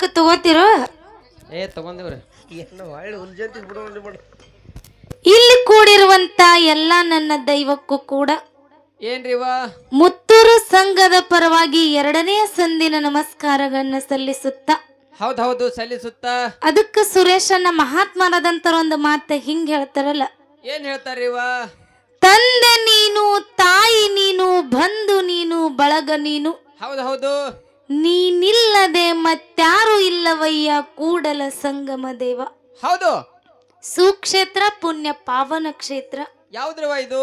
Mic ತಗೋತಿರೋ? ಏ ತಗೊಂಡಿವ್ರಿ. ಏನು ಒಳ್ಳೆ ಉಲ್ಜಂತಿ ಬಿಡೋಣ ಬಿಡು ಇಲ್ಲಿ ಕೂಡಿರುವಂತ ಎಲ್ಲ ನನ್ನ ದೈವಕ್ಕೂ ಕೂಡ. ಏನ್ರಿ ಇವ ಮುತ್ತೂರು ಸಂಘದ ಪರವಾಗಿ ಎರಡನೇ ಸಂದಿನ ನಮಸ್ಕಾರಗಳನ್ನ ಸಲ್ಲಿಸುತ್ತ. ಹೌದ್ ಹೌದು ಸಲ್ಲಿಸುತ್ತ. ಅದಕ್ಕೆ ಸುರೇಶನ್ನ ಮಹಾತ್ಮರಾದಂತರ ಒಂದು ಮಾತು ಹಿಂಗ್ ಹೇಳ್ತಾರಲ್ಲ. ಏನ್ ಹೇಳ್ತಾರ್ರಿ ಇವ ತಂದೆ ನೀನು ತಾಯಿ ನೀನು ಬಂಧು ನೀನು ಬಳಗ ನೀನು. ಹೌದ್ ಹೌದು ನೀನಿಲ್ಲದೆ ಮತ್ತಾರು ಇಲ್ಲವಯ್ಯ ಕೂಡಲ ಸಂಗಮ ದೇವ. ಹೌದು. ಸುಕ್ಷೇತ್ರ ಪುಣ್ಯ ಪಾವನ ಕ್ಷೇತ್ರ. ಯಾವ್ದ್ರಿವ ಇದು?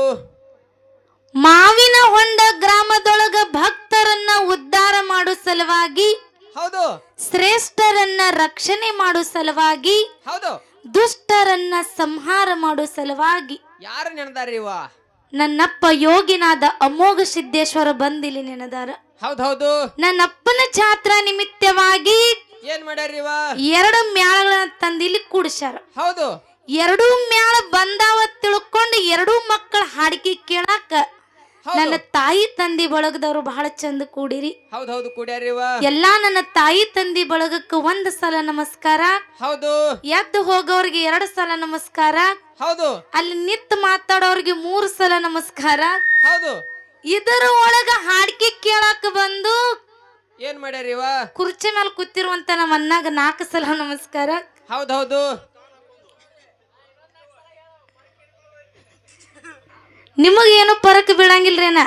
ಮಾವಿನ ಹೊಂಡ ಗ್ರಾಮದೊಳಗ ಭಕ್ತರನ್ನ ಉದ್ಧಾರ ಮಾಡೋ ಸಲುವಾಗಿ ಹೌದು. ಶ್ರೇಷ್ಠರನ್ನ ರಕ್ಷಣೆ ಮಾಡೋ ಸಲುವಾಗಿ ಹೌದು. ದುಷ್ಟರನ್ನ ಸಂಹಾರ ಮಾಡೋ ಸಲುವಾಗಿ. ಯಾರು ನೆನದಾರ ಇವ ನನ್ನಪ್ಪ ಯೋಗಿನಾದ ಅಮೋಘ ಸಿದ್ದೇಶ್ವರ ಬಂದಿಲ್ಲಿ ನೆನದಾರ. ಹೌದ್ ನನ್ನ ಅಪ್ಪನ ಜಾತ್ರ ನಿಮಿತ್ತವಾಗಿ ಏನ್ ಮಾಡ್ಯಾರ್ರಿ ಇವ? ಎರಡು ಮ್ಯಾಳಗಳನ್ನ ತಂದಿಲ್ಲಿ ಕೂಡಿಸ್ಯಾರ. ಹೌದು. ಎರಡೂ ಮ್ಯಾಳ ಬಂದಾವ ತಿಳ್ಕೊಂಡು ಎರಡೂ ಮಕ್ಕಳ ಹಾಡಿಕೆ ಕೇಳಾಕ ನನ್ನ ತಾಯಿ ತಂದಿ ಬಳಗದವ್ರು ಬಹಳ ಚಂದ ಕೂಡಿರಿ. ಹೌದೌದು ಹೌದು ಕುಡ್ಯಾರ್ರಿ ಇವ. ಎಲ್ಲಾ ನನ್ನ ತಾಯಿ ತಂದಿ ಬಳಗಕ್ಕೆ ಒಂದ್ ಸಲ ನಮಸ್ಕಾರ. ಹೌದು. ಎದ್ದು ಹೋಗೋರಿಗೆ ಎರಡು ಸಲ ನಮಸ್ಕಾರ. ಹೌದು. ಅಲ್ಲಿ ನಿತ್ ಮಾತಾಡೋರಿಗೆ ಮೂರು ಸಲ ನಮಸ್ಕಾರ. ಹೌದು. ಇದರ ಒಳಗ ಹಾಡ್ಕೆ ಕೇಳಾಕ ಬಂದು ಏನ್ ಮಾಡ್ಯಾರ ಇವ? ಕುರ್ಚಿ ಮೇಲೆ ಕೂತಿರುವಂತ ನಮ್ಮ ಅನ್ನಾಗ ನಾಲ್ಕು ಸಲ ನಮಸ್ಕಾರ. ಹೌದೌದು. ಹೌದು ನಿಮಗೇನು ಪರಕ್ ಬೀಳಂಗಿಲ್ರೇನ?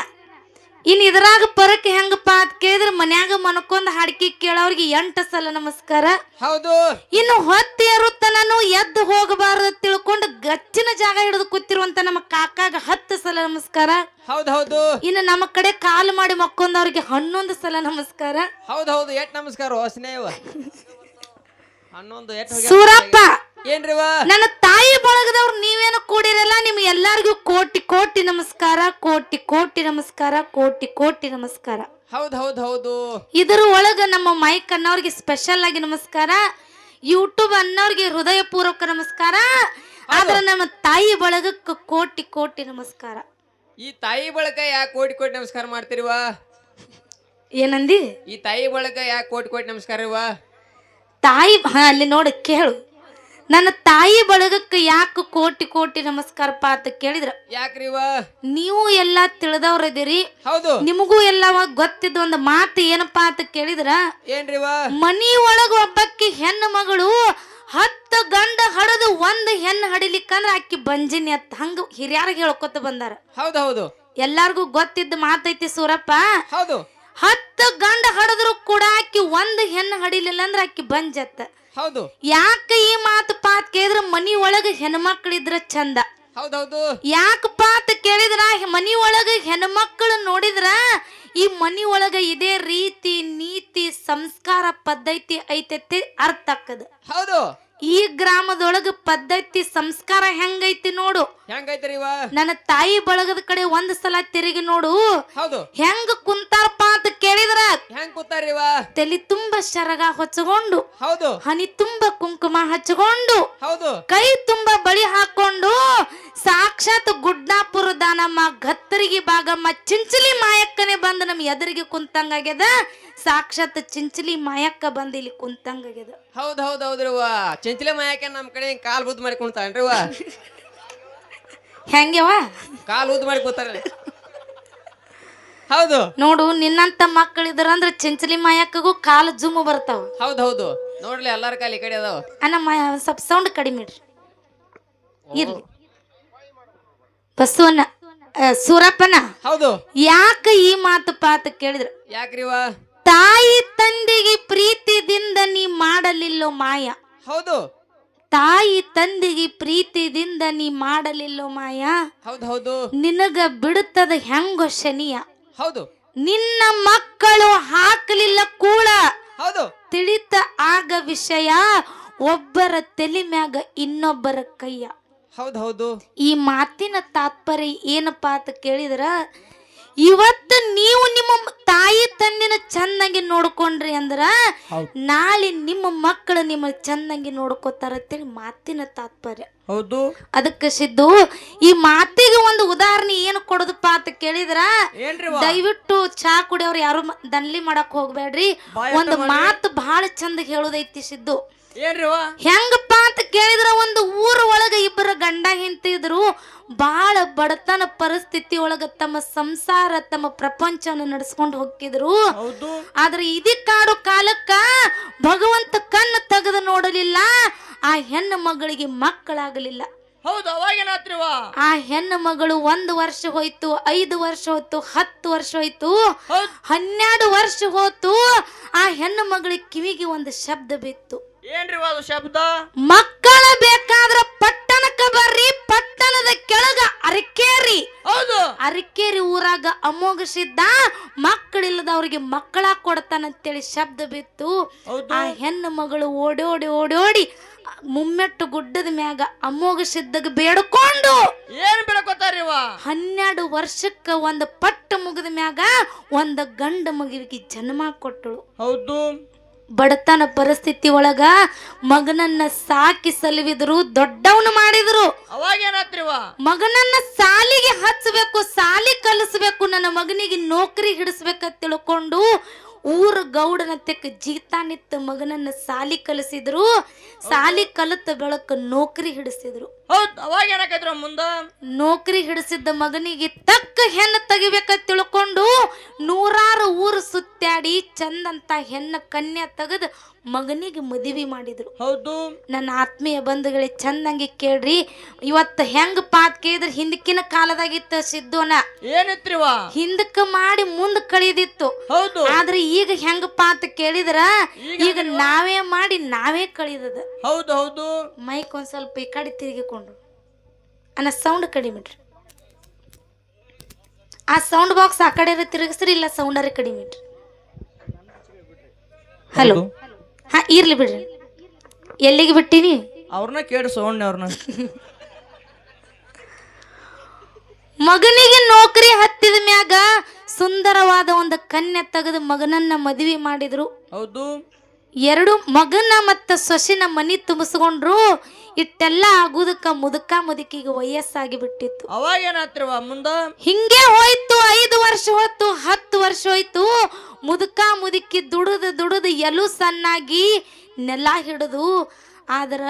ಇನ್ ಇದ್ರಾಗ ಪರಕ್ ಹೆಂಗಪ್ಪ ಅಂತ ಕೇಳಿದ್ರೆ ಮನ್ಯಾಗ ಮನ್ಕೊಂಡ್ ಹಾಡ್ಕಿ ಕೇಳೋರ್ಗೆ ಎಂಟು ಸಲ ನಮಸ್ಕಾರ. ಹೌದು. ಇನ್ನು ಹೊತ್ತೇರುತ್ತ ನಾನು ಎದ್ದು ಹೋಗಬಾರದು ತಿಳ್ಕೊಂಡು ಗಚ್ಚಿನ ಜಾಗ ಹಿಡಿದು ಕೂತಿರುವಂತ ನಮ್ಮ ಕಾಕಾಗ ಹತ್ತು ಸಲ ನಮಸ್ಕಾರ. ಹೌದೌದು ಹೌದು. ಇನ್ನು ನಮ್ಮ ಕಡೆ ಕಾಲು ಮಾಡಿ ಮಕ್ಕೊಂದವ್ರಿಗೆ ಹನ್ನೊಂದು ಸಲ ನಮಸ್ಕಾರ. ಹೌದೌದು ಹೌದು ಎಟ್ ನಮಸ್ಕಾರ ಸ್ನೇಹ ಹನ್ನೊಂದು ಎಟ್? ಸೂರಪ್ಪ! ಏನ್ರಿವ ನನ್ನ ತಾಯಿ ಬಳಗದವ್ರು ನೀವೇನು ಕೂಡಿರಲ್ಲ ನಿಮ್ ಎಲ್ಲಾರ್ಗೂ ಕೋಟಿ ಕೋಟಿ ನಮಸ್ಕಾರ ಕೋಟಿ ಕೋಟಿ ನಮಸ್ಕಾರ ಕೋಟಿ ಕೋಟಿ ನಮಸ್ಕಾರ. ಹೌದ್ ಹೌದ್ ಹೌದು. ಇದರ ಒಳಗ ನಮ್ಮ ಮೈಕ್ ಅನ್ನೋರ್ಗೆ ಸ್ಪೆಷಲ್ ಆಗಿ ನಮಸ್ಕಾರ ಯೂಟ್ಯೂಬ್ ಅನ್ನೋರ್ಗೆ ಹೃದಯ ಪೂರ್ವಕ ನಮಸ್ಕಾರ ಆದ್ರೆ ನಮ್ಮ ತಾಯಿ ಬಳಗಕ್ಕೆ ಕೋಟಿ ಕೋಟಿ ನಮಸ್ಕಾರ. ಈ ತಾಯಿ ಬಳಗ ಯಾಕೆ ಕೋಟಿ ಕೋಟಿ ನಮಸ್ಕಾರ ಮಾಡ್ತಿರುವ? ಏನಂದಿ? ಈ ತಾಯಿ ಬಳಗ ಯಾಕೆ ಕೋಟಿ ಕೋಟಿ ನಮಸ್ಕಾರ ಇವ ತಾಯಿ ಹಾ ಅಲ್ಲಿ ನೋಡಿ ಕೇಳು. ನನ್ನ ತಾಯಿ ಬಳಗಕ್ಕೆ ಯಾಕೆ ಕೋಟಿ ಕೋಟಿ ನಮಸ್ಕಾರಪ್ಪ ಅಂತ ಕೇಳಿದ್ರ? ಯಾಕ್ರಿ ನೀವು ಎಲ್ಲಾ ತಿಳಿದವ್ರದಿರಿ ಹೌದು. ನಿಮಗೂ ಎಲ್ಲ ಗೊತ್ತಿದ್ದ ಒಂದು ಮಾತು ಏನಪ್ಪಾ ಅಂತ ಕೇಳಿದ್ರ? ಏನ್ರಿ ಇವ ಮನಿ ಒಳಗ ಒಬ್ಬಕ್ಕಿ ಹೆಣ್ಣು ಮಗಳು ಹತ್ತು ಗಂಡ ಹಡದು ಒಂದು ಹೆಣ್ಣು ಹಡಿಲಿಕ್ಕಂದ್ರ ಆಕಿ ಬಂಜಿನಿ ಅತ್ತ ಹಂಗ ಹಿರಿಯರಿಗೆ ಹೇಳ್ಕೊತ ಬಂದಾರ. ಹೌದು ಹೌದು. ಎಲ್ಲಾರ್ಗೂ ಗೊತ್ತಿದ್ದ ಮಾತೈತಿ ಸೂರಪ್ಪ. ಹೌದು. ಹತ್ತು ಗಂಡ ಹಡದ್ರು ಕೂಡ ಅಕ್ಕಿ ಒಂದು ಹೆಣ್ಣು ಹಡಿಲಿಲ್ಲ ಅಂದ್ರ ಆಕಿ ಬಂಜತ್ತ. ಹೌದು. ಯಾಕ ಈ ಮಾತು ಪಾತ್ ಕೇಳಿದ್ರ ಮನಿ ಒಳಗ ಹೆಣ್ಮಕ್ಳಿದ್ರ ಚಂದ. ಹೌದೌದು ಹೌದು. ಪಾತ್ ಕೇಳಿದ್ರ ಮನಿ ಒಳಗ ಹೆಣ್ಮಕ್ಳು ನೋಡಿದ್ರ ಈ ಮನಿ ಒಳಗ ಇದೇ ರೀತಿ ನೀತಿ ಸಂಸ್ಕಾರ ಪದ್ಧತಿ ಐತೈತಿ ಅರ್ಥ ಆಕದ ಹೌದು. ಈ ಗ್ರಾಮದೊಳಗ ಪದ್ಧತಿ ಸಂಸ್ಕಾರ ಹೆಂಗೈತಿ ನೋಡು. ಹೆಂಗೈತ್ರಿ ನನ್ನ ತಾಯಿ ಬಳಗದ ಕಡೆ ಒಂದ್ ಸಲ ತಿರುಗಿ ನೋಡು. ಹೌದು. ಹೆಂಗ ಕುಂತಾರಪ್ಪ ಅಂತ ಕೇಳಿದ್ರ ಹೆಂಗ್ ಕೂತಾರಿ ತಲೆ ತುಂಬಾ ಶರಗ ಹೊಚ್ಚಗೊಂಡು ಹೌದು. ಹನಿ ತುಂಬಾ ಕುಂಕುಮ ಹಚ್ಕೊಂಡು ಹೌದು. ಕೈ ತುಂಬಾ ಬಳಿ ಹಾಕೊಂಡು ಸಾಕ್ಷಾತ್ ಗುಡ್ನಾಪುರ ನಮ್ಮ ಗತ್ತರಿಗೆ ಭಾಗಮ್ಮ ಚಿಂಚಲಿ ಮಾಯಕ್ಕನೆ ಬಂದು ನಮ್ಮ ಎದುರಿಗೆ ಕುಂತಂಗಾಗ್ಯದ ಸಾಕ್ಷಾತ್ ಚಿಂಚಲಿ ಮಾಯಕ್ಕ ಬಂದು ಇಲ್ಲಿ ಕುಂತಂಗಾಗ್ಯದ ಹೌದ್ ಹೌದ್ ಹೌದ್ರಿ ಚಿಂಚಲಿ ಮಾಯಕ್ಕ ನಮ್ ಕಡೆ ಹಿಂಗ್ ಕಾಲ್ ಬುದ್ ಮಾಡಿ ಕುಣ್ತಾನ್ರಿ ಹೆಂಗೆವಾ ಕಾಲ್ ಉದ್ ಮಾಡಿ ಕೂತಾರ ಹೌದು. ನೋಡು ನಿನ್ನಂತ ಮಕ್ಕಳಿದ್ರ ಅಂದ್ರೆ ಚಿಂಚಲಿ ಮಾಯಕ್ಕಗೂ ಕಾಲು ಜುಮ್ ಬರ್ತಾವ. ಹೌದು ಹೌದು. ನೋಡ್ಲಿ ಎಲ್ಲಾರ ಕಾಲ ಈ ಕಡೆ ಅದಾವ. ಸ್ವಲ್ಪ ಸೌಂಡ್ ಕಡಿಮೆ ಇಡ್ರಿ. ಇರ್ಲಿ. ಬಸವಣ್ಣ ಆ, ಸೂರಪ್ಪನ ಹೌದು. ಯಾಕ ಈ ಮಾತು ಪಾತ ಕೇಳಿದ್ರ? ಯಾಕ್ರಿವ ತಾಯಿ ತಂದೆಗೆ ಪ್ರೀತಿದಿಂದ ನೀ ಮಾಡಲಿಲ್ಲೋ ಮಾಯ. ಹೌದು. ತಾಯಿ ತಂದೆಗೆ ಪ್ರೀತಿದಿಂದ ನೀ ಮಾಡಲಿಲ್ಲೋ ಮಾಯ. ಹೌದು ಹೌದು. ನಿನಗ ಬಿಡುತ್ತದ ಹೆಂಗೋ ಶನಿಯ. ಹೌದು. ನಿನ್ನ ಮಕ್ಕಳು ಹಾಕಲಿಲ್ಲ ಕೂಳ ಹೌದು. ತಿಳಿತ ಆಗ ವಿಷಯ ಒಬ್ಬರ ತಲೆ ಮ್ಯಾಗ ಇನ್ನೊಬ್ಬರ ಕೈಯ. ಹೌದು ಹೌದು. ಈ ಮಾತಿನ ತಾತ್ಪರ್ಯ ಏನಪ್ಪಾ ಅಂತ ಕೇಳಿದ್ರ ಇವತ್ತು ನೀವು ನಿಮ್ಮ ತಾಯಿ ತಂದಿನ ಚಂದಂಗೆ ನೋಡ್ಕೊಂಡ್ರಿ ಅಂದ್ರ ನಾಳೆ ನಿಮ್ಮ ಮಕ್ಕಳು ನಿಮ್ಮ ಚಂದಂಗೆ ನೋಡ್ಕೋತಾರ ಅಂತೇಳಿ ಮಾತಿನ ತಾತ್ಪರ್ಯ. ಹೌದು. ಅದಕ್ಕೆ ಸಿದ್ದು ಈ ಮಾತಿಗೆ ಒಂದು ಉದಾಹರಣೆ ಏನು ಕೊಡೋದಪ್ಪ ಅಂತ ಕೇಳಿದ್ರ? ದಯವಿಟ್ಟು ಚಾ ಕುಡಿಯೋರು ಯಾರು ದನ್ಲಿ ಮಾಡಕ್ ಹೋಗ್ಬೇಡ್ರಿ. ಒಂದು ಮಾತು ಬಹಳ ಚಂದ ಹೇಳುದೈತಿ ಸಿದ್ದು. ಏನ್ರಿ ಹೆಂಗಪ್ಪ ಅಂತ ಕೇಳಿದ್ರ ಒಂದು ಊರ ಒಳಗ ಇಬ್ಬರ ಗಂಡ ಹಿಂತಿದ್ರು ಬಾಳ ಬಡತನ ಪರಿಸ್ಥಿತಿ ಒಳಗ ತಮ್ಮ ಸಂಸಾರ ತಮ್ಮ ಪ್ರಪಂಚವನ್ನು ನಡೆಸ್ಕೊಂಡು ಹೋಗ್ತಿದ್ರು. ಆದ್ರೆ ಇದಕ್ಕಾಡು ಕಾಲಕ್ಕ ಭಗವಂತ ಕಣ್ಣು ತೆಗೆದು ನೋಡಲಿಲ್ಲ ಆ ಹೆಣ್ಣು ಮಗಳಿಗೆ ಮಕ್ಕಳಾಗಲಿಲ್ಲ. ಹೌದು ಆ ಹೆಣ್ಣು ಮಗಳು ಒಂದು ವರ್ಷ ಹೋಯ್ತು ಐದು ವರ್ಷ ಹೋಯ್ತು ಹತ್ತು ವರ್ಷ ಹೋಯ್ತು ಹನ್ನೆರಡು ವರ್ಷ ಹೋತು ಆ ಹೆಣ್ಣು ಮಗಳಿಗೆ ಕಿವಿಗೆ ಒಂದು ಶಬ್ದ ಬಿತ್ತು. ಏನ್ರಿ ಅದು ಶಬ್ದ? ಮಕ್ಕಳ ಬೇಕಾದ್ರೆ ಪಟ್ಟಣಕ್ಕ ಬರ್ರಿ ಪಟ್ಟಣದ ಕೆಳಗ ಅರಕೇರಿ. ಹೌದು. ಅರಕೇರಿ ಊರಾಗ ಅಮೋಘಸಿದ್ದ ಮಕ್ಕಳಿಲ್ಲದವ್ರಿಗೆ ಮಕ್ಕಳ ಕೊಡ್ತಾನಂತೇಳಿ ಶಬ್ದ ಬಿತ್ತು. ಹೌದು. ಆ ಹೆಣ್ಣು ಮಗಳು ಓಡೋಡಿ ಓಡೋಡಿ ಮುಮ್ಮೆಟ್ಟು ಗುಡ್ಡದ ಮ್ಯಾಗ ಅಮೋಘ ಸಿದ್ಧಗ ಬೇಡ್ಕೊಂಡು ಏನ್ ಬೆಳಕೋತಾರಿ ವಾ ಹನ್ನೆರಡು ವರ್ಷಕ್ಕ ಒಂದು ಪಟ್ಟ ಮುಗಿದ ಮ್ಯಾಗ ಒಂದು ಗಂಡ ಮಗುವಿಗೆ ಜನ್ಮ ಕೊಟ್ಟಳು. ಹೌದು. ಬಡತನ ಪರಿಸ್ಥಿತಿ ಒಳಗ ಮಗನನ್ನ ಸಾಕಿ ಸಲುವಿದ್ರು ದೊಡ್ಡವನು ಮಾಡಿದ್ರು. ಮಗನನ್ನ ಸಾಲಿಗೆ ಹಚ್ಚಬೇಕು ಸಾಲಿ ಕಲಿಸ್ಬೇಕು ನನ್ನ ಮಗನಿಗೆ ನೌಕರಿ ಹಿಡಿಸ್ಬೇಕಂತ ತಿಳ್ಕೊಂಡು ಊರ ಗೌಡನ ತೆಕ್ಕ ಜೀತ ನಿತ್ತ ಮಗನನ್ನ ಸಾಲಿ ಕಲಿಸಿದ್ರು. ಸಾಲಿ ಕಲಿತ ಬೆಳಕ ನೌಕರಿ ಹಿಡಿಸಿದ್ರು. ಹೌದ್ ಅವಾಗೇನಾಕೈತ್ರ ಮುಂದ? ನೌಕರಿ ಹಿಡಿಸಿದ್ದ ಮಗನಿಗೆ ತಕ್ಕ ಹೆಣ್ಣು ತೆಗಿಬೇಕ ತಿಳ್ಕೊಂಡು ನೂರಾರು ಊರು ಸುತ್ತಾಡಿ ಚಂದಂತ ಹೆಣ್ಣ ಕನ್ಯಾ ತೆಗೆದು ಮಗನಿಗೆ ಮದುವೆ ಮಾಡಿದ್ರು. ಹೌದು. ನನ್ನ ಆತ್ಮೀಯ ಬಂಧುಗಳೇ ಚಂದಂಗೆ ಕೇಳ್ರಿ. ಇವತ್ತು ಹೆಂಗ್ ಪಾತ್ ಕೇಳಿದ್ರೆ ಹಿಂದಕ್ಕಿನ ಕಾಲದಾಗಿತ್ತು ಸಿದ್ದುನ ಏನಿತ್ರಿ ಹಿಂದಕ್ಕ ಹಿಂದಕ್ಕೆ ಮಾಡಿ ಮುಂದ್ ಕಳಿದಿತ್ತು. ಹೌದು. ಆದ್ರೆ ಈಗ ಹೆಂಗ್ ಪಾತ್ ಕೇಳಿದ್ರ? ಈಗ ನಾವೇ ಮಾಡಿ ನಾವೇ ಕಳಿದದ ಹೌದು ಹೌದು. ಮೈಕ್ ಒಂದ್ ಸ್ವಲ್ಪ ಈ ಕಡೆ ತಿರುಗಿಕೊಂಡು. ಅನ್ನ ಸೌಂಡ್ ಕಡಿಮೆ ಇಡ್ರಿ. ಆ ಸೌಂಡ್ ಬಾಕ್ಸ್ ಆ ಕಡೆ ತಿರುಗಿಸ್ರಿ ಇಲ್ಲ ಸೌಂಡರ ಕಡಿಮೆ ಇಡ್ರಿ. ಹಲೋ ಹಾ ಇರ್ಲಿ ಬಿಡ್ರಿ. ಎಲ್ಲಿಗೆ ಬಿಟ್ಟಿನಿ? ಅವ್ರನ್ನ ಕೇಳಿ ಸೌಂಡ್ ಅವ್ರನ್ನ. ಮಗನಿಗೆ ನೌಕರಿ ಹತ್ತಿದ ಮ್ಯಾಗ ಸುಂದರವಾದ ಒಂದು ಕನ್ಯೆ ತೆಗೆದು ಮಗನನ್ನ ಮದುವೆ ಮಾಡಿದ್ರು. ಹೌದು. ಎರಡು ಮಗನ ಮತ್ತ ಸೊಸಿನ ಮನಿ ತುಂಬಿಸ್ಕೊಂಡ್ರು. ಇಟ್ಟೆಲ್ಲ ಆಗುದಕ್ಕ ಮುದುಕ ಮುದುಕಿಗೆ ವಯಸ್ಸಾಗಿ ಬಿಟ್ಟಿತ್ತು ಅವಾಗ ಏನಾತ್ರವ ಮುಂದ? ಹಿಂಗೆ ಹೋಯ್ತು ಐದು ವರ್ಷ ಹೋಯ್ತು ಹತ್ತು ವರ್ಷ ಹೋಯ್ತು ಮುದುಕ ಮುದುಕಿ ದುಡಿದು ದುಡಿದು ಎಲು ಸಣ್ಣಾಗಿ ನೆಲ ಹಿಡಿದು ಆದ್ರ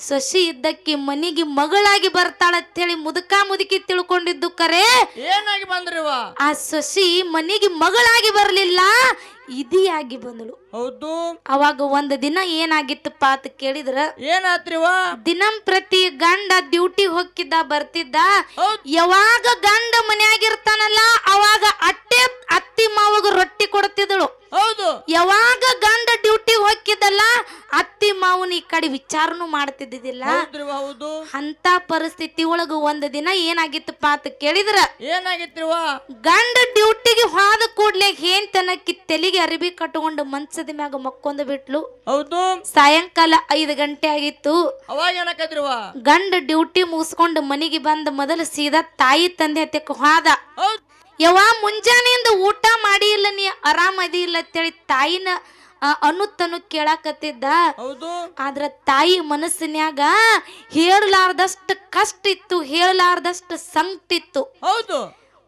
ಸೊಸಿ ಇದ್ದಕ್ಕೆ ಮನಿಗೆ ಮಗಳಾಗಿ ಬರ್ತಾಳಂತೇಳಿ ಮುದುಕ ಮುದುಕಿ ತಿಳ್ಕೊಂಡಿದ್ದು ಕರೆ. ಏನಾಗಿ ಬಂದ್ರವ ಆ ಸೊಸಿ ಮನಿಗೆ ಮಗಳಾಗಿ ಬರಲಿಲ್ಲ ಇದಿಯಾಗಿ ಬಂದಳು. ಹೌದು. ಅವಾಗ ಒಂದು ದಿನ ಏನಾಗಿತ್ತಪ್ಪ ಅಂತ ಕೇಳಿದ್ರ ಏನಾತ್ರಿವ ದಿನಂ ದಿನಂಪ್ರತಿ ಗಂಡ ಡ್ಯೂಟಿ ಹೋಗಿದ್ದ ಬರ್ತಿದ್ದ. ಯಾವಾಗ ಗಂಡ ಮನೆಯಾಗಿರ್ತಾನಲ್ಲ ಅವಾಗ ಅಟ್ಟೆ ಅತ್ತಿ ಮಾವಾಗ ರೊಟ್ಟಿ ಕೊಡ್ತಿದ್ದಳು. ಹೌದು. ಯಾವಾಗ ಗಂಡ ಡ್ಯೂಟಿ ಹೋಗಿದ್ದಲ್ಲ ಅತ್ತಿ ಮಾವನ ಈ ಕಡೆ ವಿಚಾರನು ಮಾಡ್ತಿದ್ದಿದ್ದಿಲ್ಲ. ಹೌದು. ಅಂತ ಪರಿಸ್ಥಿತಿ ಒಳಗ ಒಂದ್ ದಿನ ಏನಾಗಿತ್ತಪ್ಪ ಅಂತ ಕೇಳಿದ್ರ. ಏನಾಗಿತ್ರಿವ ಗಂಡ ಡ್ಯೂಟಿಗೆ ಹೋದ ಕೂಡ್ಲೆ ಏನ್ ತನಕಿ ತಲೆಗೆ ಅರಿಬಿ ಕಟ್ಕೊಂಡು ಮನ್ಸದ ಮ್ಯಾಗ ಮಕ್ಕೊಂದು ಬಿಟ್ಲು. ಹೌದು. ಸಾಯಂಕಾಲ ಐದು ಗಂಟೆ ಆಗಿತ್ತು. ಗಂಡ ಡ್ಯೂಟಿ ಮುಗಿಸ್ಕೊಂಡು ಮನೆಗೆ ಬಂದ ಮೊದಲು ಸೀದಾ ತಾಯಿ ತಂದೆ ಹತ್ತಕ್ಕೆ ಹೋದ. ಹೌದ್. ಯವ್ವ ಮುಂಜಾನೆಯಿಂದ ಊಟ ಮಾಡಿ ಇಲ್ಲ ನೀ ಆರಾಮದಿ ಇಲ್ಲ ಅಂತೇಳಿ ತಾಯಿನ ಆ, ಅನ್ನುತ್ತನು ಕೇಳಾಕತ್ತಿದ್ದ. ಹೌದು. ಆದ್ರ ತಾಯಿ ಮನಸ್ಸಿನ್ಯಾಗ ಹೇಳಲಾರ್ದಷ್ಟು ಕಷ್ಟ ಇತ್ತು ಹೇಳಲಾರ್ದಷ್ಟು ಸಂಕಟ ಇತ್ತು ಹೌದು.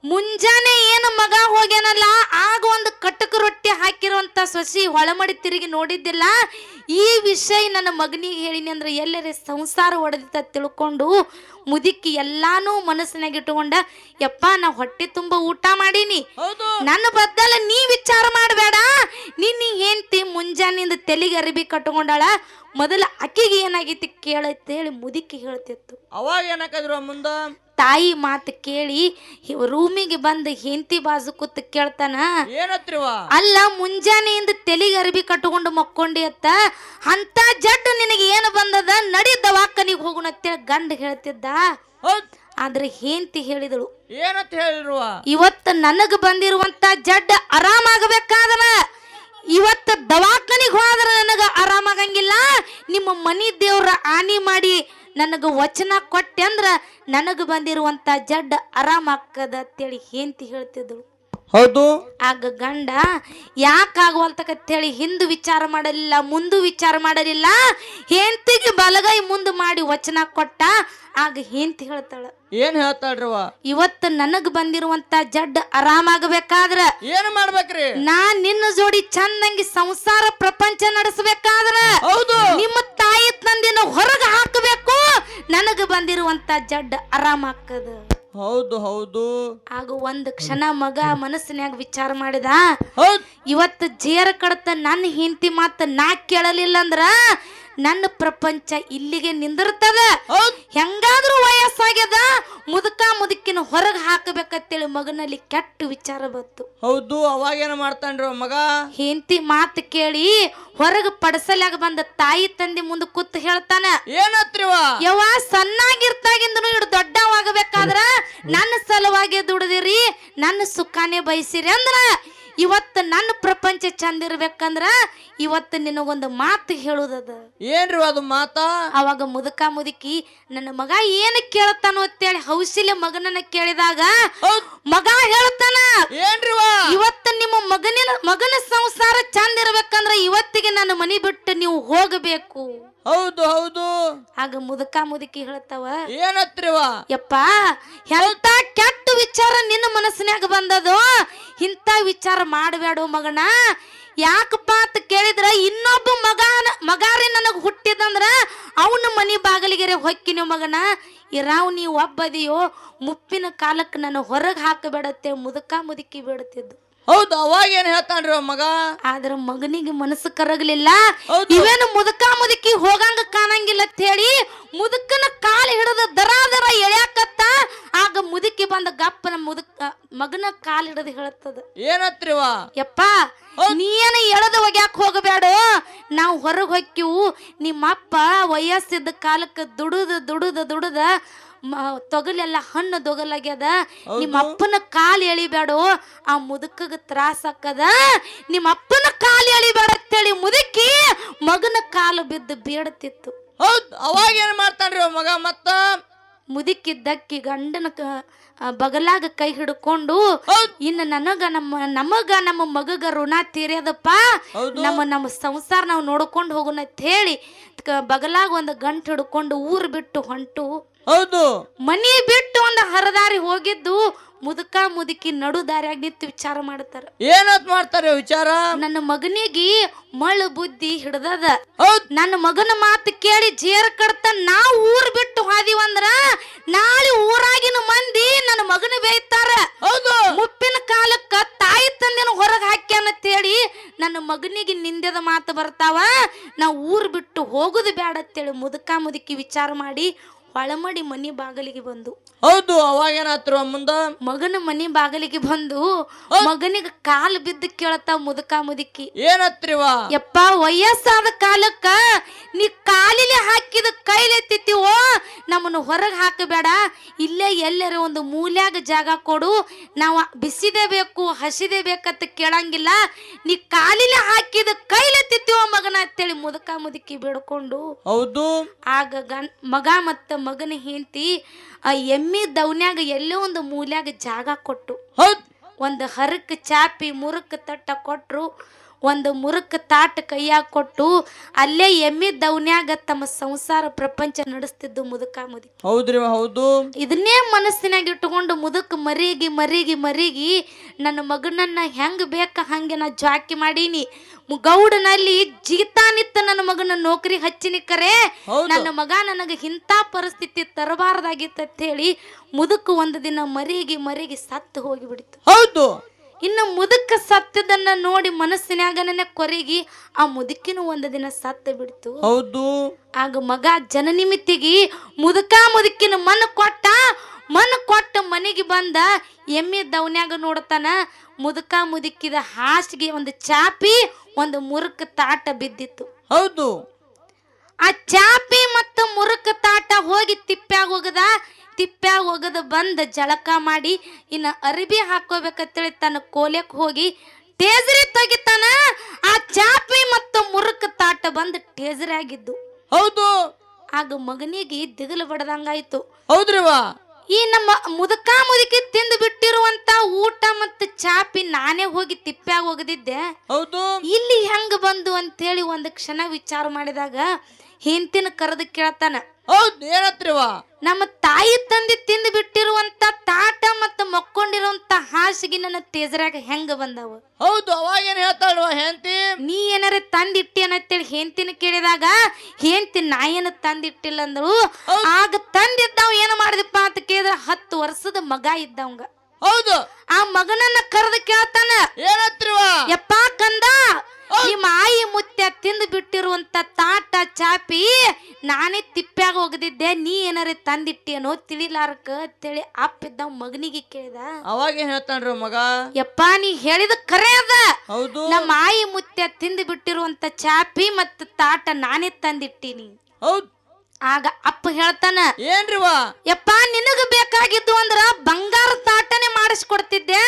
ಮುಂಜಾನೆ ಏನು ಮಗ ಹೋಗ್ಯಾನಲ್ಲ ಆಗ ಒಂದು ಕಟಕ ರೊಟ್ಟಿ ಹಾಕಿರುವಂತ ಸೊಸಿ ಹೊಳಮಡಿ ತಿರುಗಿ ನೋಡಿದ್ದಿಲ್ಲ. ಈ ವಿಷಯ ನನ್ನ ಮಗನಿಗೆ ಹೇಳಿನಿ ಅಂದ್ರೆ ಎಲ್ಲರೇ ಸಂಸಾರ ಹೊಡೆದಿತ್ತ ತಿಳ್ಕೊಂಡು ಮುದುಕಿ ಎಲ್ಲಾನು ಮನಸ್ಸಿನಾಗ ಇಟ್ಟುಕೊಂಡ ಯಪ್ಪ ನಾ ಹೊಟ್ಟೆ ತುಂಬ ಊಟ ಮಾಡೀನಿ. ನನ್ನ ಬದ್ದಲ್ಲ ನೀ ವಿಚಾರ ಮಾಡಬೇಡ. ನಿನ್ನ ಹೆಂಡತಿ ಮುಂಜಾನಿಂದ ತೆಲಿಗೆ ಅರಿಬಿ ಕಟ್ಕೊಂಡಾಳ ಮೊದಲ ಅಕ್ಕಿಗೆ ಏನಾಗೈತಿ ಕೇಳೈತೆ ಹೇಳಿ ಮುದುಕಿ ಹೇಳ್ತಿತ್ತು. ಅವಾಗ ಏನಾಕಿದ್ರು ಮುಂದ? ತಾಯಿ ಮಾತು ಕೇಳಿ ರೂಮಿಗೆ ಬಂದು ಹೆಂಡತಿ ಬಾಜು ಕೂತ್ ಕೇಳ್ತಾನ ಅಲ್ಲ ಮುಂಜಾನೆಯಿಂದ ತೆಲಿಗೆ ಅರಬಿ ಕಟ್ಕೊಂಡು ಮಕ್ಕೊಂಡಿ ಅತ್ತ ಅಂತ ಜಡ್ಡು ನಿನಗೆ ಏನು ಬಂದದ ನಡಿ ದವಾಖಾನಿಗೆ ಹೋಗುಣ ಅಂತೇಳಿ ಗಂಡ ಹೇಳ್ತಿದ್ದ. ಆದ್ರೆ ಹೆಂಡತಿ ಹೇಳಿದಳು ಏನಂತ ಹೇಳಿರುವ? ಇವತ್ತು ನನಗೆ ಬಂದಿರುವಂತ ಜಡ್ಡ ಆರಾಮಾಗಬೇಕಾದ್ರ ಇವತ್ತು ದವಾಖಾನಿಗೆ ಹೋದ್ರೆ ನನಗೆ ಆರಾಮಾಗಂಗಿಲ್ಲ. ನಿಮ್ಮ ಮನಿ ದೇವ್ರ ಆನಿ ಮಾಡಿ ನನಗೆ ವಚನ ಕೊಟ್ಟೆ ಅಂದ್ರೆ ನನಗೆ ಬಂದಿರುವಂತ ಜಡ್ಡ ಆರಾಮಾಗ್ತದ ಅಂತೇಳಿ ಹೆಂತಿ ಹೇಳ್ತಿದ್ದಳು. ಹೌದು. ಆಗ ಗಂಡ ಯಾಕಾಗವಲ್ತಕತ್ತೇಳಿ ಹಿಂದ ವಿಚಾರ ಮಾಡಲಿಲ್ಲ ಮುಂದೆ ವಿಚಾರ ಮಾಡಲಿಲ್ಲ? ಹೆಂತಿಗೆ ಬಲಗೈ ಮುಂದೆ ಮಾಡಿ ವಚನ ಕೊಟ್ಟ ಆಗ ಹೆಂಡತಿ ಹೇಳ್ತಾಳ ಏನ್ ಹೇಳ್ತಾಳ್ರವ ಇವತ್ತು ನನಗ್ ಬಂದಿರುವಂತ ಜಡ್ ಆರಾಮಾಗಬೇಕಾದ್ರ ಏನ್ ಮಾಡ್ಬೇಕ್ರಿ? ನಾ ನಿನ್ನ ಜೋಡಿ ಚಂದಂಗಿ ಸಂಸಾರ ಪ್ರಪಂಚ ನಡೆಸಬೇಕಾದ್ರ ಹೌದು. ನಿಮ್ಮ ತಾಯಿ ತಂದಿನ ಹೊರಗೆ ಹಾಕಬೇಕು ನನಗ ಬಂದಿರುವಂತ ಜಡ್ ಆರಾಮಾಗ್ತದ. ಹೌದು ಹೌದು. ಆಗ ಒಂದ್ ಕ್ಷಣ ಮಗ ಮನಸ್ಸಿನ್ಯಾಗ ವಿಚಾರ ಮಾಡಿದ ಹೌದ್. ಇವತ್ತು ಜೇರ ಕಡತ ನನ್ನ ಹಿಂತಿ ಮಾತ ನಾ ಕೇಳಲಿಲ್ಲ ಅಂದ್ರ ನನ್ನ ಪ್ರಪಂಚ ಇಲ್ಲಿಗೆ ನಿಂದಿರ್ತದ. ಹೆಂಗಾದ್ರೂ ವಯಸ್ಸಾಗ್ಯದ ಮುದುಕ ಮುದುಕಿನ ಹೊರಗೆ ಹಾಕಬೇಕಂತೇಳಿ ಮಗನಲ್ಲಿ ಕೆಟ್ಟ ವಿಚಾರ ಬಂತು. ಹೌದು ಅವಾಗ ಏನ್ ಮಾಡ್ತಾನ್ರಿ ಮಗ? ಹೆಂಡತಿ ಮಾತು ಕೇಳಿ ಹೊರಗೆ ಪಡಸಲ್ಯಾಗ ಬಂದ ತಾಯಿ ತಂದೆ ಮುಂದೆ ಕೂತ್ ಹೇಳ್ತಾನ ಏನತ್ರಿವ? ಯವ್ವ ಸಣ್ಣಾಗಿರ್ತಾಗಿಂದನು ಇಡು ದೊಡ್ಡವಾಗಬೇಕಾದ್ರ ನನ್ನ ಸಲುವಾಗಿ ದುಡಿದಿರಿ ನನ್ನ ಸುಖಾನೇ ಬಯಸಿರಿ ಅಂದ್ರ ಇವತ್ತು ನನ್ನ ಪ್ರಪಂಚ ಚಂದ ಇರ್ಬೇಕಂದ್ರ ಇವತ್ತು ನಿನಗೊಂದು ಮಾತು ಹೇಳುದದ ಏನ್ರಿ ಅದು ಮಾತ? ಅವಾಗ ಮುದುಕ ಮುದುಕಿ ನನ್ನ ಮಗ ಏನು ಕೇಳ್ತಾನೋ ಅಂತೇಳಿ ಹೌಸಿಲೆ ಮಗನನ್ನ ಕೇಳಿದಾಗ ಮಗ ಹೇಳ್ತಾನ ಏನ್ರಿ ಇವತ್ತು ನಿಮ್ಮ ಮಗನಿನ ಮಗನ ಸಂಸಾರ ಚಂದ ಇರ್ಬೇಕಂದ್ರ ಇವತ್ತಿಗೆ ನನ್ನ ಮನಿ ಬಿಟ್ಟು ನೀವು ಹೋಗಬೇಕು. ಹೌದು ಹೌದು. ಆಗ ಮುದಕ ಮುದುಕಿ ಹೇಳ್ತಾವ ಏನತ್ರಿವ? ಯಪ್ಪ ಎಂತ ಕೆಟ್ಟ ವಿಚಾರ ನಿನ್ನ ಮನಸ್ಸಿನ್ಯಾಗ ಬಂದದು ಇಂಥ ವಿಚಾರ ಮಾಡಬೇಡ ಮಗನ. ಯಾಕಪ್ಪ ಅಂತ ಕೇಳಿದ್ರ ಇನ್ನೊಬ್ಬ ಮಗನ ಮಗಾರಿ ನನಗೆ ಹುಟ್ಟಿದಂದ್ರ ಅವನ ಮನಿ ಬಾಗಿಲಿಗೆರೆ ಹೊಕ್ಕಿನ ಮಗನ. ಇರಾವ್ ನೀ ಒಬ್ಬದಿಯೋ ಮುಪ್ಪಿನ ಕಾಲಕ್ಕೆ ನನ್ನ ಹೊರಗೆ ಹಾಕಬೇಡತ್ತೆ ಮುದುಕ ಮುದುಕಿ ಬೇಡುತ್ತಿದ್ದು. ಹೌದು ಅವಾಗ ಏನ್ ಹೇಳ್ತಾನ್ರಿ ಅವ ಮಗ? ಆದ್ರ ಮಗನಿಗೆ ಮನಸ್ಸು ಕರಗಲಿಲ್ಲ. ಹೌದು. ಇವೇನು ಮುದುಕ ಮುದುಕಿ ಹೋಗಂಗ ಕಾಣಂಗಿಲ್ಲ ಅಂತ ಹೇಳಿ ಮುದುಕನ ಕಾಲು ಹಿಡಿದು ದರ ದರ ಎಳ್ಯಾಕತ್ತ ಆಗ ಮುದುಕಿ ಬಂದ ಗಪ್ಪನ ಮುದುಕ ಮಗನ ಕಾಲು ಹಿಡಿದು ಹೇಳುತ್ತದ ಏನತ್ರಿವ ಯಪ್ಪ ನೀನ ಎಳೆದು ಒಗ್ಯಾಕ ಹೋಗಬೇಡ. ನಾವು ಹೊರಗೆ ಹೊಕ್ಕಿವು ನಿಮ್ಮಪ್ಪ ವಯಸ್ಸಿದ್ದ ಕಾಲಕ್ಕೆ ದುಡುದ ದುಡುದ ದುಡುದ ತೊಗಲೆಲ್ಲ ಹಣ್ಣು ದೊಗಲಾಗ್ಯದ. ನಿಮ್ಮ ಅಪ್ಪನ ಕಾಲು ಎಳಿಬೇಡ. ಆ ಮುದುಕಗ ತ್ರಾಸ ಹಾಕದ ನಿಮ್ಮ ಅಪ್ಪನ ಕಾಲು ಎಳಿಬೇಡ ಅಂತೇಳಿ ಮುದುಕಿ ಮಗನ ಕಾಲು ಬಿದ್ದು ಬೇಡತಿತ್ತು. ಹೌದ್ ಅವಾಗ ಏನ್ ಮಾಡ್ತಾನ್ರಿ ಅವ ಮಗ? ಮತ್ತ? ಮುದುಕಿದ್ದಕ್ಕಿ ಗಂಡನ ಬಗಲಾಗ ಕೈ ಹಿಡ್ಕೊಂಡು ಇನ್ನು ನನಗ ನಮ್ಮ ನಮಗ ನಮ್ಮ ಮಗಗ ಋಣ ತೀರ್ಯದಪ್ಪ. ನಮ್ಮ ನಮ್ಮ ಸಂಸಾರ ನಾವು ನೋಡ್ಕೊಂಡು ಹೋಗೋಣ ಅಂತ ಹೇಳಿ ಬಗಲಾಗ ಒಂದು ಗಂಟು ಹಿಡ್ಕೊಂಡು ಊರು ಬಿಟ್ಟು ಹೊಂಟು. ಹೌದು. ಮನಿ ಬಿಟ್ಟು ಒಂದು ಹರದಾರಿ ಹೋಗಿದ್ದು ಮುದುಕ ಮುದುಕಿ ನಡು ದಾರಿಯಾಗ ನಿಂತು ವಿಚಾರ ಮಾಡ್ತಾರ. ಏನತ್ ಮಾಡ್ತಾರೆ ವಿಚಾರ? ನನ್ನ ಮಗನಿಗೆ ಮಳ್ಳು ಬುದ್ಧಿ ಹಿಡ್ದದ. ಹೌದ್. ನನ್ನ ಮಗನ ಮಾತು ಕೇಳಿ ಜೇರ್ ಕಡತ ನಾವು ಊರ್ ಬಿಟ್ಟು ಹೋದಿವಂದ್ರ ನಾಳೆ ಊರಾಗಿನ ಮಂದಿ ನನ್ನ ಮಗನ ಬೇಯ್ತಾರ. ಹೌದು. ಮುಪ್ಪಿನ ಕಾಲಕ್ಕ ತಾಯಿ ತಂದೆನ ಹೊರಗೆ ಹಾಕ್ಯಾನಂತೇಳಿ ನನ್ನ ಮಗನಿಗೆ ನಿಂದೆದ ಮಾತು ಬರ್ತಾವ. ನಾ ಊರ್ ಬಿಟ್ಟು ಹೋಗುದು ಬೇಡ ಅಂತೇಳಿ ಮುದುಕ ಮುದುಕಿ ವಿಚಾರ ಮಾಡಿ ಹೊಳಮಡಿ ಮನೆ ಬಾಗಿಲಿಗೆ ಬಂದು. ಹೌದು ಅವಾಗ ಏನಾತ್ರ ಮುಂದ ಮಗನ ಮನೆ ಬಾಗಿಲಿಗೆ ಬಂದು ಮಗನಿಗೆ ಕಾಲ್ ಬಿದ್ದು ಕೇಳತ್ತ ಮುದುಕ ಮುದುಕಿ. ಏನತ್ರಿವ ಯಪ್ಪ ವಯಸ್ಸಾದ ಕಾಲಕ್ಕ ನೀ ಕಾಲಿಲಿ ಹಾಕಿದ ಕೈಲೆತ್ತಿತ್ತೀವೋ ನಮ್ಮನ್ನು ಹೊರಗೆ ಹಾಕಬೇಡ. ಇಲ್ಲೇ ಎಲ್ಲರ ಒಂದು ಮೂಲ್ಯಾಗ ಜಾಗ ಕೊಡು. ನಾವು ಬಿಸಿದೇ ಬೇಕು ಹಸಿದೆ ಬೇಕಂತ ಕೇಳಂಗಿಲ್ಲ. ನೀ ಕಾಲಿಲಿ ಹಾಕಿದ ಕೈಲೆತ್ತಿತ್ತೀವೋ ಮಗನ ಅಂತೇಳಿ ಮುದುಕ ಮುದುಕಿ ಬೇಡ್ಕೊಂಡು. ಹೌದು. ಆಗ ಗನ್ ಮಗ ಮತ್ತು ಮಗನ ಹೆಂಡತಿ ಆ ಎಮ್ಮಿ ದವನ್ಯಾಗ ಎಲ್ಲೋ ಒಂದು ಮೂಲ್ಯಾಗ ಜಾಗ ಕೊಟ್ಟು ಹೌದ್. ಒಂದು ಹರಕ್ ಚಾಪಿ ಮುರುಕ್ ತಟ್ಟ ಕೊಟ್ರು. ಒಂದು ಮುರುಕ್ ತಾಟ್ ಕೈಯಾಗ ಕೊಟ್ಟು ಅಲ್ಲೇ ಎಮ್ಮಿ ದವನ್ಯಾಗ ತಮ್ಮ ಸಂಸಾರ ಪ್ರಪಂಚ ನಡೆಸ್ತಿದ್ದು ಮುದುಕ ಮುದಿ. ಹೌದ್ರಿ ಹೌದು. ಇದನ್ನೇ ಮನಸ್ಸಿನಾಗ ಇಟ್ಟುಕೊಂಡು ಮುದುಕ ಮರಿಗಿ ಮರಿಗಿ ಮರಿಗಿ ನನ್ನ ಮಗನನ್ನ ಹೆಂಗ್ ಬೇಕ ಹಂಗೆ ನಾ ಜಾಕಿ ಮಾಡೀನಿ. ಗೌಡನಲ್ಲಿ ಜೀತಾನಿತ್ತ ನನ್ನ ಮಗನ ನೌಕರಿ ಹಚ್ಚಿನಿ ಕರೆ. ನನ್ನ ಮಗ ನನಗ ಇಂಥ ಪರಿಸ್ಥಿತಿ ತರಬಾರದಾಗಿತ್ತ ಅಂತ ಹೇಳಿ ಮುದುಕ ಒಂದು ದಿನ ಮರಿಗಿ ಮರಿಗಿ ಸತ್ತು ಹೋಗಿಬಿಡ್ತು. ಹೌದು. ಇನ್ನು ಮುದುಕ ಸತ್ತದನ್ನ ನೋಡಿ ಮನಸ್ಸಿನಾಗನೇ ಕೊರಗಿ ಆ ಮುದುಕಿನ ಒಂದು ದಿನ ಸತ್ತ ಬಿಡ್ತು. ಹೌದು. ಆಗ ಮಗ ಜನನಿಮಿತ್ತಿಗೆ ಮುದುಕ ಮುದುಕಿನ ಮಣ್ಣು ಕೊಟ್ಟ ಮಣ್ಣು ಕೊಟ್ಟ ಮನೆಗೆ ಬಂದ ಎಮ್ಮೆ ದವನ್ಯಾಗ ನೋಡ್ತಾನ ಮುದುಕ ಮುದುಕಿದ ಹಾಸಿಗೆ ಒಂದು ಚಾಪಿ ಒಂದು ಮುರುಕ ತಾಟ ಬಿದ್ದಿತ್ತು. ಹೌದು. ಆ ಚಾಪಿ ಮತ್ತು ಮುರುಕ ತಾಟ ಹೋಗಿ ತಿಪ್ಪ್ಯಾಗ ಹೋಗದ ತಿಪ್ಪ್ಯಾಗ ಹೋಗದ ಬಂದ ಜಳಕ ಮಾಡಿ ಇನ್ನ ಅರಿಬಿ ಹಾಕೋಬೇಕಂತೇಳಿ ತನ್ನ ಕೋಲೆಕ್ ಹೋಗಿ ಟೇಜರಿ ತೆಗಿತಾನ. ಆ ಚಾಪಿ ಮತ್ತು ಮುರುಕ ತಾಟ ಬಂದು ಟೇಜರಿ ಆಗಿದ್ದು. ಹೌದು. ಆಗ ಮಗನಿಗೆ ದಿಗಲು ಬಡದಂಗಾಯ್ತು. ಹೌದ್ರಿವಾ? ಈ ನಮ್ಮ ಮುದುಕ ಮುದುಕಿ ತಿಂದು ಬಿಟ್ಟಿರುವಂತ ಊಟ ಮತ್ತು ಚಾಪಿ ನಾನೇ ಹೋಗಿ ತಿಪ್ಪ್ಯಾಗ ಒಗದಿದ್ದೆ. ಹೌದು. ಇಲ್ಲಿ ಹೆಂಗ್ ಬಂದು ಅಂತೇಳಿ ಒಂದು ಕ್ಷಣ ವಿಚಾರ ಮಾಡಿದಾಗ ಹಿಂತಿನ ಕರೆದು ಕೇಳ್ತಾನ ಹೌದ್ ಏನತ್ರಿವ ನಮ್ಮ ತಾಯಿ ತಂದೆ ತಿಂದು ಬಿಟ್ಟಿರುವಂತ ತಾಟ ಮತ್ತು ಮಕ್ಕೊಂಡಿರುವಂತ ಹಾಸಿಗೆ ನನ್ನ ತೇಜರಾಗ ಹೆಂಗ ಬಂದವ? ಹೌದು ಅವಾಗ ಏನ್ ಹೇಳ್ತಾಳು ಹೆಂತಿ ನೀ ಏನಾರ ತಂದಿಟ್ಟಿ ಅನ್ನತ್ತೇಳಿ ಹೆಂತಿನ ಕೇಳಿದಾಗ ಹೆಂತಿ ನಾ ಏನು ತಂದಿಟ್ಟಿಲ್ಲ ಅಂದ್ರು ಆಗ ತಂದಿದ್ದಾವ್ ಏನು ಮಾಡಿದಪ್ಪ ಅಂತ ಕೇಳಿದ್ರೆ ಹತ್ತು ವರ್ಷದ ಮಗ ಇದ್ದವಂಗ. ಹೌದು. ಆ ಮಗನನ್ನ ಕರೆದು ಕೇಳ್ತಾನ ಏನತ್ರಿವ ಯಪ್ಪ ಕಂದ ನಿಮ್ಮ ಆಯಿ ಮುತ್ಯ ತಿಂದು ಬಿಟ್ಟಿರುವಂತ ತಾಟ ಚಾಪಿ ನಾನೇ ತಿಪ್ಪ್ಯಾಗ ಹೋಗದಿದ್ದೆ ನೀ ಏನಾರ ತಂದಿಟ್ಟೇನೋ ತಿಳಿಲಾರಕ ಅಂತೇಳಿ ಅಪ್ಪಿದ್ದ ಮಗನಿಗೆ ಕೇಳಿದ. ಅವಾಗ ಏನ್ ಹೇಳ್ತಾನ್ರಿ ಮಗ? ಯಪ್ಪ ನೀ ಹೇಳಿದ ಕರೆ ಅದ. ಹೌದು. ನಮ್ಮ ಆಯಿ ಮುತ್ತೆ ತಿಂದು ಬಿಟ್ಟಿರುವಂತ ಚಾಪಿ ಮತ್ತು ತಾಟ ನಾನೇ ತಂದಿಟ್ಟಿನಿ. ಹೌದ್. ಆಗ ಅಪ್ಪ ಹೇಳ್ತಾನ ಏನ್ರಿವ ಯಪ್ಪ ನಿನಗ ಬೇಕಾಗಿದ್ದು ಅಂದ್ರ ಬಂಗಾರ ತಾಟನೆ ಮಾಡಿಸ್ಕೊಡ್ತಿದ್ದೆ.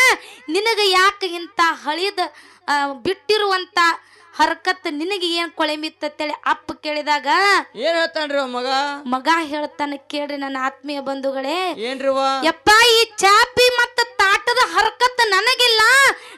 ನಿನಗ ಯಾಕೆ ಇಂತ ಹಳಿದ ಬಿಟ್ಟಿರುವಂತ ಹರಕತ್ ನಿನಗೆ ಏನ್ ಕೊಳೆಮಿತ್ತಂತೇಳಿ ಅಪ್ಪ ಕೇಳಿದಾಗ ಏನ್ ಹೇಳ್ತಾನ್ರಿ ಮಗ? ಮಗ ಹೇಳ್ತಾನೆ ಕೇಳ್ರಿ ನನ್ನ ಆತ್ಮೀಯ ಬಂಧುಗಳೇ. ಏನ್ರಿ ಯಪ್ಪ ಈ ಚಾಪಿ ಮತ್ತ ತಾಟದ ಹರಕತ್ ನನಗಿಲ್ಲ.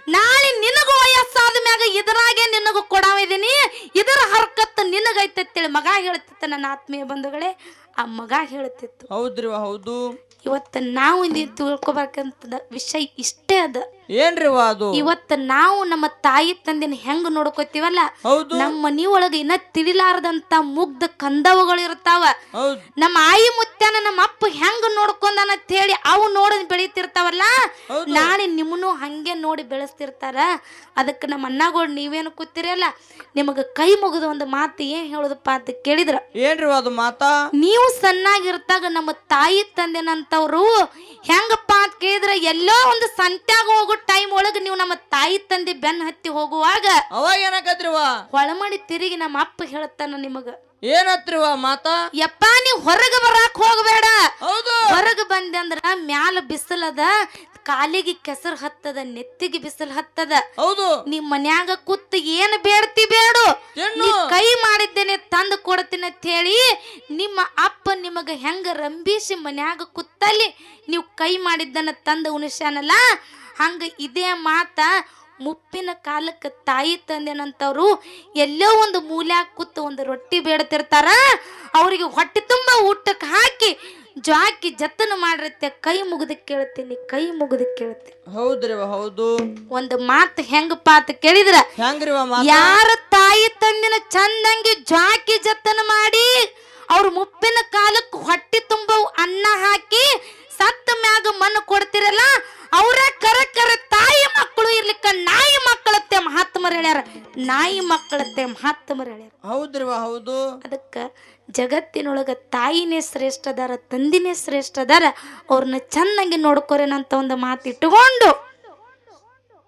ನಾಳೆ ನಿನಗೂ ವಯಸ್ಸಾದ ಮ್ಯಾಗ ಇದರಾಗೆ ನಿನಗೂ ಕೊಡಾವಿದೀನಿ ಇದರ ಹರಕತ್ ನಿನಗೈತೇಳಿ ಮಗ ಹೇಳ್ತಿತ್ತ ನನ್ನ ಆತ್ಮೀಯ ಬಂಧುಗಳೇ. ಆ ಮಗ ಹೇಳ್ತಿತ್ತು. ಹೌದ್ರಿವ ಹೌದು. ಇವತ್ತು ನಾವು ಇಲ್ಲಿ ತಿಳ್ಕೊಬೇಕಂತ ವಿಷಯ ಇಷ್ಟೇ ಅದ. ಏನ್ರಿವ ಅದು? ಇವತ್ತು ನಾವು ನಮ್ಮ ತಾಯಿ ತಂದೆನ ಹೆಂಗ್ ನೋಡ್ಕೋತೀವಲ್ಲ? ನಮ್ಮ ಮನಿಯೊಳಗ ಇನ್ನ ತಿಳಿಲಾರದಂತ ಮುಗ್ಧ ಕಂದವಗಳು ಇರ್ತಾವ. ನಮ್ಮ ಆಯಿ ಮುತ್ಯಾನ ನಮ್ಮ ಅಪ್ಪ ಹೆಂಗ್ ನೋಡ್ಕೊಂಡಾನ ಅಂತ ಹೇಳಿ ಅವು ನೋಡದ್ ಬೆಳಿತಿರ್ತಾವಲ್ಲ. ನಾಳೆ ನಿಮ್ಮನು ಹಂಗೆ ನೋಡಿ ಬೆಳೆಸ್ತಿರ್ತಾರ. ಅದಕ್ಕೆ ನಮ್ಮ ಅಣ್ಣಗಳು ನೀವೇನು ಕೂತಿರಲ್ಲ ನಿಮಗ ಕೈ ಮುಗಿದ ಒಂದು ಮಾತು ಏನ್ ಹೇಳುದಪ್ಪ ಅಂತ ಕೇಳಿದ್ರ. ಏನ್ರಿ ಅದು ಮಾತಾ? ನೀವು ಸಣ್ಣಾಗಿರ್ತಾಗ ನಮ್ಮ ತಾಯಿ ತಂದೆನಂತವ್ರು ಹೆಂಗಪ್ಪ ಅಂತ ಕೇಳಿದ್ರ? ಎಲ್ಲೋ ಒಂದು ಸಂತ್ಯಾಗ ಹೋಗೋ ಟೈಮ್ ಒಳಗ ನೀವು ನಮ್ಮ ತಾಯಿ ತಂದೆ ಬೆನ್ ಹತ್ತಿ ಹೋಗುವಾಗ ಅವಾಗ ಏನಾಕತ್ರಿವ? ಹೊಳಮಡಿ ತಿರುಗಿ ನಮ್ಮ ಅಪ್ಪ ಹೇಳ್ತಾನ ನಿಮಗ. ಏನತ್ರಿವ ಮಾತ? ಯಪ್ಪ ನೀ ಹೊರಗ ಬರಾಕ್ ಹೋಗಬೇಡ. ಹೌದು. ಹೊರಗ ಬಂದೆ ಅಂದ್ರ ಮ್ಯಾಲ ಬಿಸಿಲದ ಕಾಲಿಗೆ ಕೆಸರು ಹತ್ತದ ನೆತ್ತಿಗೆ ಬಿಸಿಲು ಹತ್ತದ. ಹೌದು. ನಿಮ್ ಮನ್ಯಾಗ ಕೂತ್ ಏನ್ ಬೇಡ್ತಿ ಬೇಡು. ನೀ ಕೈ ಮಾಡಿದ್ದೇನೆ ತಂದು ಕೊಡ್ತೀನಿ ಅಂತ ಹೇಳಿ ನಿಮ್ಮ ಅಪ್ಪ ನಿಮಗ ಹೆಂಗ ರಂಬೀಸಿ ಮನ್ಯಾಗ ಕೂತಲ್ಲಿ ನೀವು ಕೈ ಮಾಡಿದ್ದನ್ನ ತಂದು ಉಣಿಸ್ಯಾನಲ್ಲ ಹಂಗ ಇದೇ ಮಾತ ಮುಪ್ಪಿನ ಕಾಲಕ್ಕೆ ತಾಯಿ ತಂದೆನಂತವ್ರು ಎಲ್ಲೋ ಒಂದು ಮೂಲ್ಯಾಗ ಕೂತು ಒಂದು ರೊಟ್ಟಿ ಬೇಡ್ತಿರ್ತಾರ ಅವರಿಗೆ ಹೊಟ್ಟೆ ತುಂಬ ಊಟಕ್ಕೆ ಹಾಕಿ ಜಾಕಿ ಜತನ ಮಾಡಿರುತ್ತೆ ಕೈ ಮುಗಿದು ಕೇಳ್ತೀನಿ ಕೈ ಮುಗಿದು ಕೇಳ್ತೀನಿ. ಹೌದ್ರಿ ಹೌದು. ಒಂದು ಮಾತು ಹೆಂಗಪ್ಪ ಅಂತ ಕೇಳಿದ್ರ? ಯಾರ ತಾಯಿ ತಂದಿನ ಚಂದಂಗಿ ಜಾಕಿ ಜತನ ಮಾಡಿ ಅವ್ರ ಮುಪ್ಪಿನ ಕಾಲಕ್ಕೆ ಹೇಳ್ಯಾರ ಹೌದು. ಅದಕ್ಕೆ ಜಗತ್ತಿನೊಳಗ ತಾಯಿನೇ ಶ್ರೇಷ್ಠ ಅದಾರ ತಂದಿನೇ ಶ್ರೇಷ್ಠ ಅದಾರ ಅವ್ರನ್ನ ಚೆನ್ನಾಗಿ ನೋಡ್ಕೊರೇನಂತ ಒಂದು ಮಾತು ಇಟ್ಟುಕೊಂಡು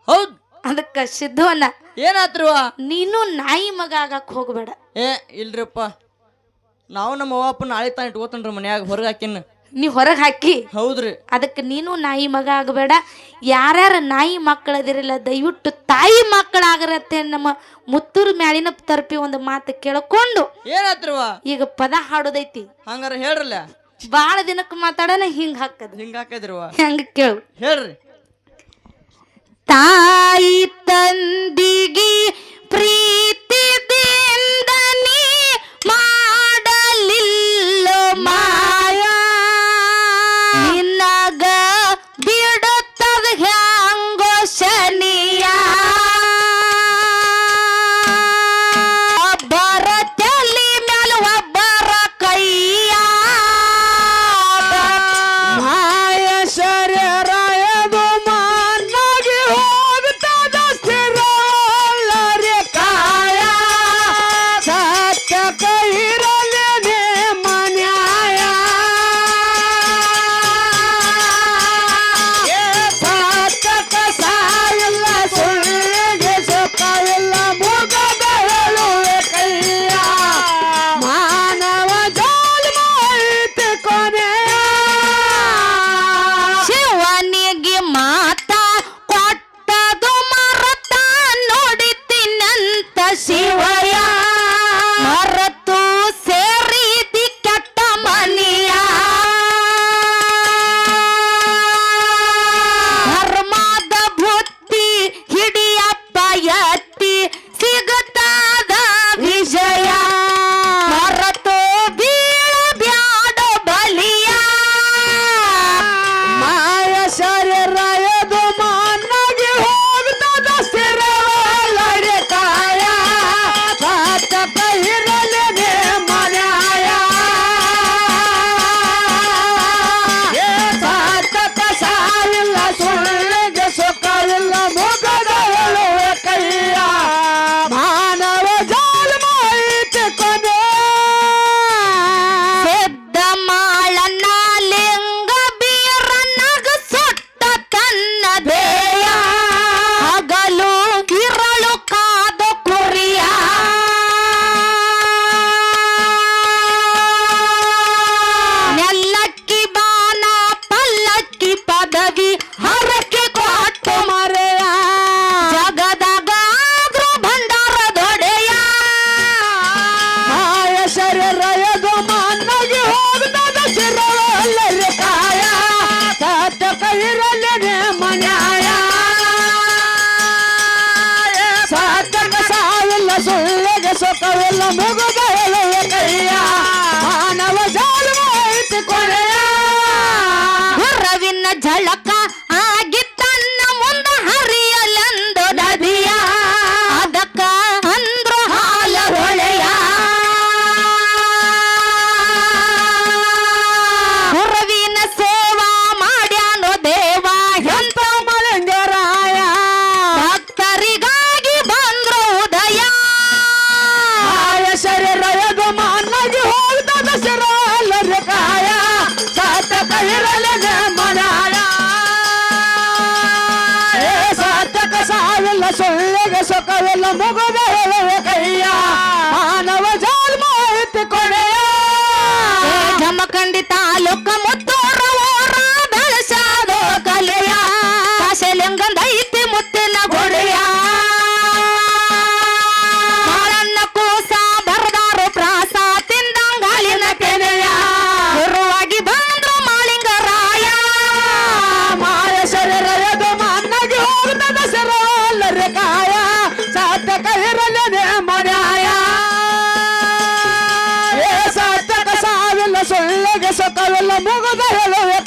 ಹೌದು. ಅದಕ್ಕೆ ಸಿದ್ಧವನ್ನ ಏನಾದ್ರು ನೀನು ನಾಯಿ ಮಗ ಆಗಕ್ ಹೋಗ್ಬೇಡ. ಏ ಇಲ್ರಿಪ್ಪ. ನಾವು ನಮ್ಮ ಅವ್ವಪ್ಪನ ನಾಳೆ ತಾನು ಇಟ್ಕೋತನ್ರಿ ಮನ್ಯಾಗ ಹೊರಗೆ ಹಾಕಿನ. ನೀ ಹೊರಗೆ ಹಾಕಿ. ಹೌದ್ರಿ. ಅದಕ್ಕೆ ನೀನು ನಾಯಿ ಮಗ ಆಗಬೇಡ. ಯಾರ್ಯಾರ ನಾಯಿ ಮಕ್ಕಳದಿರಲ್ಲ ದಯವಿಟ್ಟು ತಾಯಿ ಮಕ್ಕಳಾಗರತ್ತೆ ನಮ್ಮ ಮುತ್ತೂರು ಮ್ಯಾಲಿನ ತರ್ಪಿ ಒಂದು ಮಾತು ಕೇಳ್ಕೊಂಡು ಏನಾತ್ರಿವ ಈಗ ಪದ ಹಾಡೋದೈತಿ. ಹಂಗಾರ ಹೇಳ್ರಲ್ಲ? ಬಾಳ ದಿನಕ್ಕೆ ಮಾತಾಡೋಣ ಹಿಂಗ್ ಹಾಕದ್. ಹಿಂಗ ಹಾಕದ್ರವ ಹೆಂಗ ಕೇಳು. ಹೇಳ್ರಿ. ತಾಯಿ ತಂದಿಗೆ ಪ್ರೀತಿದಿಂದ ನೀ ಮಾಡಲಿಲ್ಲ ಮಾಯ Mega saca la que se acabó el amor, déjalo de